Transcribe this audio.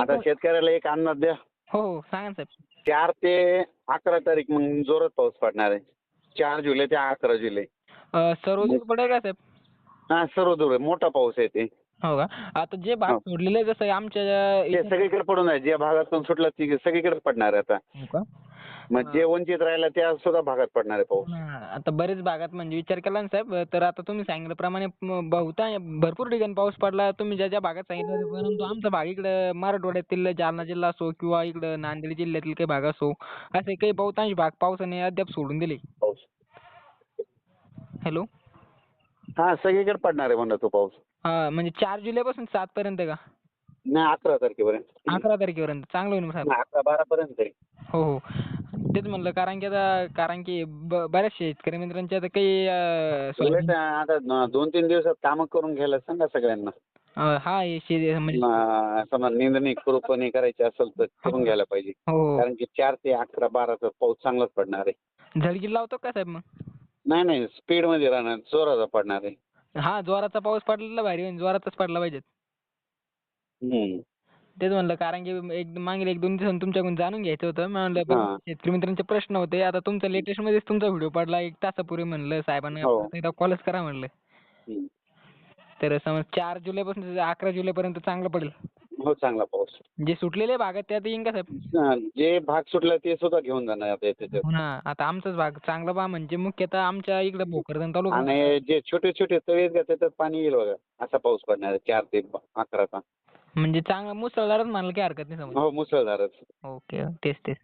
आता शेतकऱ्याला एक अंदाज द्या. हो हो सांगा ना साहेब. चार ते अकरा तारीख मग जोरात पाऊस पडणार आहे. चार जुलै ते अकरा जुलै. अं, सर्वदूर पडेल का साहेब? हा सर्व दूर आहे. मोठा पाऊस आहे ते. हो का? आता जे भाग हो. सोडलेले जसं आमच्या ते इथे- सगळीकडे पडून आहे. ज्या भागातून सुटलं ती सगळीकडे पडणार आहे आता. हो का? मग जे वंचित राहिला त्या सुद्धा भागात पडणार आहे पाऊस. आता बरेच भागात म्हणजे विचार केला ना साहेब तर आता तुम्ही सांगितल्याप्रमाणे बहुतांश भरपूर ठिकाणी पाऊस पडला. तुम्ही ज्या ज्या भागात सांगितलं परंतु आमचा भाग इकडं मराठवाड्यातील जालना जिल्हा असो किंवा इकडं नांदेड जिल्ह्यातील काही भाग असो असे काही बहुतांश भाग पावसाने अद्याप सोडून दिले. पाऊस. हॅलो. हा सगळीकडे पडणार आहे म्हणलं तो पाऊस. हा म्हणजे चार जुलैपासून सात पर्यंत का? नाही अकरा तारखेपर्यंत. अकरा तारखेपर्यंत. चांगलं होईल मग साहेब. नाही, अकरा बारा पर्यंत आहे हो हो. तेच म्हणलं कारण की आता कारण की ब- बऱ्याच शेतकरी मित्रांचे आता काही अं, सोयाबीन- उलट आता दोन तीन दिवसात कामं करून घ्यायला सांगा सगळ्यांना. अं, हा हे शे म्हणजे समजा निंदणी खुरपणी करायची असेल तर करून घ्यायला पाहिजे. हो हो. कारण की चार ते अकरा बाराचा पाऊस चांगलाच पडणार आहे. झडकी लावतो का साहेब मग? नाही नाही स्पीडमध्ये राहणार जोराचा पडणार आहे. हा जोराचा पाऊस पडलेला भारी होईल जोरातच पडला पाहिजे हम्म. तेच म्हणलं कारण की एक मागील एक दोन दिवसांनी तुमच्याकडून जाणून घ्यायचं होतं. मी म्हणलं हा. शेतकरी मित्रांचे प्रश्न होते. आता तुमचा लेटेस्ट मध्येच तुमचा व्हिडिओ पडला. एक तासापूर्वी म्हणलं साहेबांनी हो. आपल्याला एकदा कॉलच करा म्हणलं. हम्म. तर समज चार जुलैपासून ते अकरा जुलैपर्यंत चांगलं पडेल. हो चांगला पाऊस. जे सुटलेले भाग आहेत त्यात येईन का साहेब? हा, जे भाग सुटला ते सुद्धा घेऊन जाणार आता त्याच्यात हो ना आता आमचाच भाग चांगला बा म्हणजे मुख्यतः आमच्या इकडे भोकरदन तालुका आणि जे छोटे छोटे तळे आहेत का त्याच्यात पाणी येईल बघा. असा पाऊस पडणार आहे चार ते अकराचा. म्हणजे चांगला मुसळधारच म्हणाल काही हरकत नाही समज हो मुसळधारच. ओके तेच तेच.